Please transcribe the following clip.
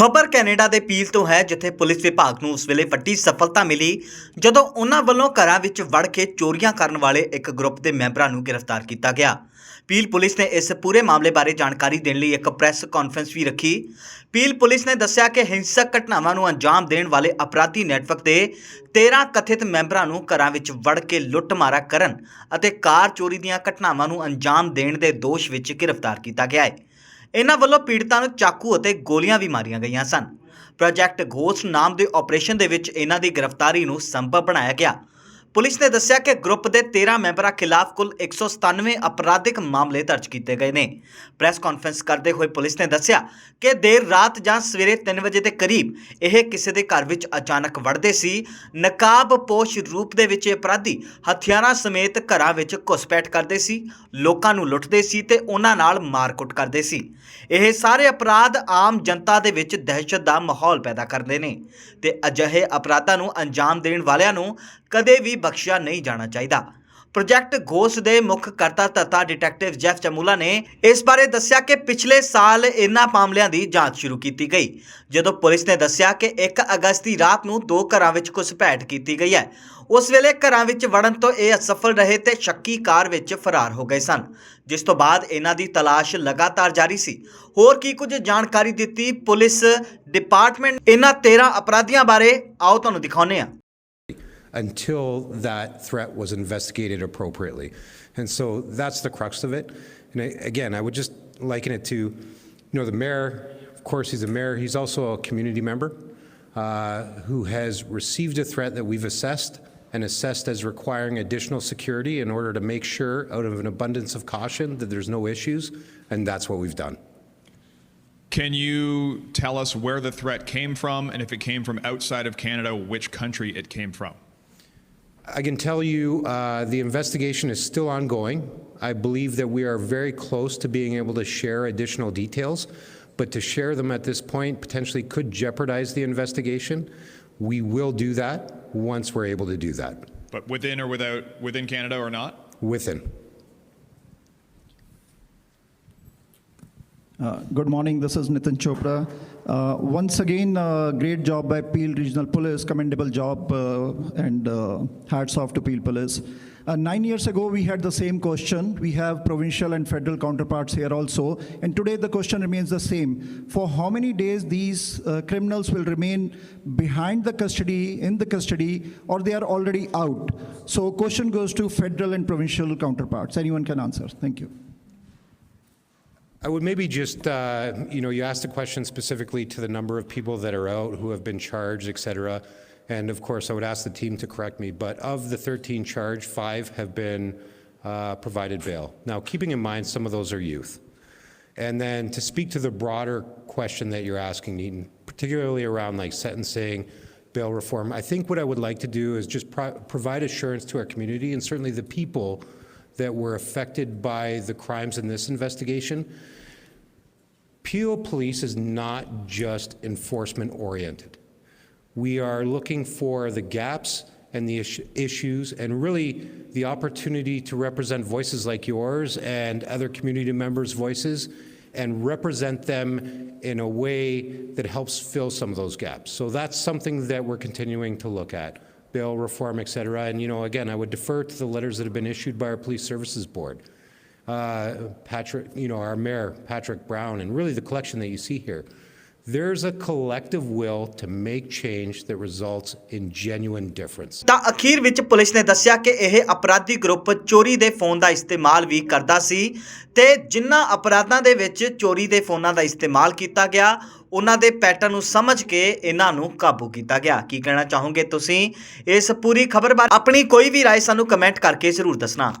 ਖਬਰ ਕੈਨੇਡਾ ਦੇ ਪੀਲ ਤੋਂ ਹੈ, ਜਿੱਥੇ ਪੁਲਿਸ ਵਿਭਾਗ ਨੂੰ ਉਸ ਵੇਲੇ ਵੱਡੀ ਸਫਲਤਾ ਮਿਲੀ, ਜਦੋਂ ਉਹਨਾਂ ਵੱਲੋਂ ਘਰਾਂ ਵਿੱਚ ਵੜ ਕੇ ਚੋਰੀਆਂ ਕਰਨ ਵਾਲੇ ਇੱਕ ਗਰੁੱਪ ਦੇ ਮੈਂਬਰਾਂ ਨੂੰ ਗ੍ਰਿਫਤਾਰ ਕੀਤਾ ਗਿਆ। ਪੀਲ ਪੁਲਿਸ ਨੇ ਇਸ ਪੂਰੇ ਮਾਮਲੇ ਬਾਰੇ ਜਾਣਕਾਰੀ ਦੇਣ ਲਈ ਇੱਕ ਪ੍ਰੈਸ ਕਾਨਫਰੰਸ ਵੀ ਰੱਖੀ। ਪੀਲ ਪੁਲਿਸ ਨੇ ਦੱਸਿਆ ਕਿ ਹਿੰਸਕ ਘਟਨਾਵਾਂ ਨੂੰ ਅੰਜਾਮ ਦੇਣ ਵਾਲੇ ਅਪਰਾਧੀ ਨੈਟਵਰਕ ਦੇ 13 ਕਥਿਤ ਮੈਂਬਰਾਂ ਨੂੰ ਘਰਾਂ ਵਿੱਚ ਵੜ ਕੇ ਲੁੱਟਮਾਰਾ ਕਰਨ ਅਤੇ ਕਾਰ ਚੋਰੀ ਦੀਆਂ ਘਟਨਾਵਾਂ ਨੂੰ ਅੰਜਾਮ ਦੇਣ ਦੇ ਦੋਸ਼ ਵਿੱਚ ਗ੍ਰਿਫਤਾਰ ਕੀਤਾ ਗਿਆ ਹੈ। ਇਹਨਾਂ ਵੱਲੋਂ ਪੀੜਤਾਂ ਨੂੰ ਚਾਕੂ ਅਤੇ ਗੋਲੀਆਂ ਵੀ ਮਾਰੀਆਂ ਗਈਆਂ ਸਨ। ਪ੍ਰੋਜੈਕਟ ਘੋਸ਼ ਨਾਮ ਦੇ ਆਪਰੇਸ਼ਨ ਦੇ ਵਿੱਚ ਇਹਨਾਂ ਦੀ ਗ੍ਰਿਫਤਾਰੀ ਨੂੰ ਸੰਭਵ ਬਣਾਇਆ ਗਿਆ। ਪੁਲਿਸ ਨੇ ਦੱਸਿਆ ਕਿ ਗਰੁੱਪ ਦੇ 13 ਮੈਂਬਰਾਂ ਖਿਲਾਫ ਕੁੱਲ 197 ਅਪਰਾਧਿਕ ਮਾਮਲੇ ਦਰਜ ਕੀਤੇ ਗਏ ਨੇ। ਪ੍ਰੈਸ ਕਾਨਫਰੰਸ ਕਰਦੇ ਹੋਏ ਪੁਲਿਸ ਨੇ ਦੱਸਿਆ ਕਿ ਦੇਰ ਰਾਤ ਜਾਂ ਸਵੇਰੇ 3 ਵਜੇ ਦੇ ਕਰੀਬ ਇਹ ਕਿਸੇ ਦੇ ਘਰ ਵਿੱਚ ਅਚਾਨਕ ਵੜਦੇ ਸੀ। ਨਕਾਬਪੋਸ਼ ਰੂਪ ਦੇ ਵਿੱਚ ਇਹ ਅਪਰਾਧੀ ਹਥਿਆਰਾਂ ਸਮੇਤ ਘਰਾਂ ਵਿੱਚ ਘੁਸਪੈਠ ਕਰਦੇ ਸੀ, ਲੋਕਾਂ ਨੂੰ ਲੁੱਟਦੇ ਸੀ ਤੇ ਉਹਨਾਂ ਨਾਲ ਮਾਰਕੁੱਟ ਕਰਦੇ ਸੀ। ਇਹ ਸਾਰੇ ਅਪਰਾਧ ਆਮ ਜਨਤਾ ਦੇ ਵਿੱਚ ਦਹਿਸ਼ਤ ਦਾ ਮਾਹੌਲ ਪੈਦਾ ਕਰਦੇ ਨੇ ਤੇ ਅਜਿਹੇ ਅਪਰਾਧਾਂ ਨੂੰ ਅੰਜਾਮ ਦੇਣ ਵਾਲਿਆਂ ਨੂੰ ਕਦੇ ਵੀ ਬਖਸ਼ਿਆ ਨਹੀਂ ਜਾਣਾ ਚਾਹੀਦਾ। ਪ੍ਰੋਜੈਕਟ ਗੋਸ ਦੇ ਮੁੱਖ ਕਰਤਾ ਤਤਾ ਡਿਟੈਕਟਿਵ ਜੈਫ ਚਮੂਲਾ ਨੇ ਇਸ ਬਾਰੇ ਦੱਸਿਆ ਕਿ ਪਿਛਲੇ ਸਾਲ ਇਹਨਾਂ ਮਾਮਲਿਆਂ ਦੀ ਜਾਂਚ ਸ਼ੁਰੂ ਕੀਤੀ ਗਈ, ਜਦੋਂ ਪੁਲਿਸ ਨੇ ਦੱਸਿਆ ਕਿ 1 ਅਗਸਤ ਦੀ ਰਾਤ ਨੂੰ ਦੋ ਘਰਾਂ ਵਿੱਚ ਘੁਸਪੈਠ ਕੀਤੀ ਗਈ ਹੈ। ਉਸ ਵੇਲੇ ਘਰਾਂ ਵਿੱਚ ਵੜਨ ਤੋਂ ਇਹ ਅਸਫਲ ਰਹੇ ਤੇ ਸ਼ੱਕੀ ਕਾਰ ਵਿੱਚ ਫਰਾਰ ਹੋ ਗਏ ਸਨ, ਜਿਸ ਤੋਂ ਬਾਅਦ ਇਹਨਾਂ ਦੀ ਤਲਾਸ਼ ਲਗਾਤਾਰ ਜਾਰੀ ਸੀ। ਹੋਰ ਕੀ ਕੁਝ ਜਾਣਕਾਰੀ ਦਿੱਤੀ ਪੁਲਿਸ ਡਿਪਾਰਟਮੈਂਟ? ਇਹਨਾਂ 13 ਅਪਰਾਧੀਆਂ ਬਾਰੇ ਆਓ ਤੁਹਾਨੂੰ ਦਿਖਾਉਂਦੇ ਹਾਂ। Until that threat was investigated appropriately. And so that's the crux of it. And I- again, I would just liken it to, you know, the mayor, of course, he's a mayor, he's also a community member uh, who has received a threat that we've assessed and assessed as requiring additional security in order to make sure, out of an abundance of caution, that there's no issues, and that's what we've done. Can you tell us where the threat came from, and if it came from outside of Canada, which country it came from? I can tell you uh, the investigation is still ongoing. I believe that we are very close to being able to share additional details, but to share them at this point potentially could jeopardize the investigation. We will do that once we're able to do that But within or without, within Canada or not? within. Uh, Good morning, this is Nitin Chopra. Uh, Once again, uh, great job by Peel Regional Police, commendable job, uh, and uh, hats off to Peel Police. Nine years ago, we had the same question. We have provincial and federal counterparts here also, and today the question remains the same. For how many days these criminals will remain behind the custody, in the custody, or they are already out? So question goes to federal and provincial counterparts. Anyone can answer. Thank you. I would maybe just, uh, you know, you asked a question specifically to the number of people that are out who have been charged, et cetera. And of course, I would ask the team to correct me, but of the 13 charged, five have been uh, provided bail. Now, keeping in mind, some of those are youth. And then to speak to the broader question that you're asking, Neaton, particularly around like sentencing, bail reform, I think what I would like to do is just pro- provide assurance to our community and certainly the people that were affected by the crimes in this investigation. Peel Police is not just enforcement oriented. We are looking for the gaps and the is- issues and really the opportunity to represent voices like yours and other community members' voices and represent them in a way that helps fill some of those gaps. So that's something that we're continuing to look at, bail reform, et cetera. And, you know, again, I would defer to the letters that have been issued by our Police Services Board. Uh, Patrick, you know, our mayor, Patrick Brown, and really the collection that you see here. There's a collective will to make change that results in genuine difference. ਤਾਂ ਅਖੀਰ ਵਿੱਚ police ਨੇ ਦੱਸਿਆ ਕਿ ਇਹ ਅਪਰਾਧੀ group ਚੋਰੀ ਦੇ ਫੋਨ ਦਾ ਇਸਤੇਮਾਲ ਵੀ ਕਰਦਾ ਸੀ ਤੇ ਜਿਨ੍ਹਾਂ ਅਪਰਾਧਾਂ ਦੇ ਵਿੱਚ ਚੋਰੀ ਦੇ ਫੋਨਾਂ ਦਾ ਇਸਤੇਮਾਲ ਕੀਤਾ ਗਿਆ ਉਹਨਾਂ ਦੇ ਪੈਟਰਨ ਨੂੰ ਸਮਝ ਕੇ ਇਹਨਾਂ ਨੂੰ ਕਾਬੂ ਕੀਤਾ ਗਿਆ ਕੀ ਕਹਿਣਾ ਚਾਹੋਗੇ ਤੁਸੀਂ ਇਸ ਪੂਰੀ ਖਬਰ ਬਾਰੇ ਆਪਣੀ ਕੋਈ ਵੀ رائے ਸਾਨੂੰ ਕਮੈਂਟ ਕਰਕੇ ਜ਼ਰੂਰ ਦੱਸਣਾ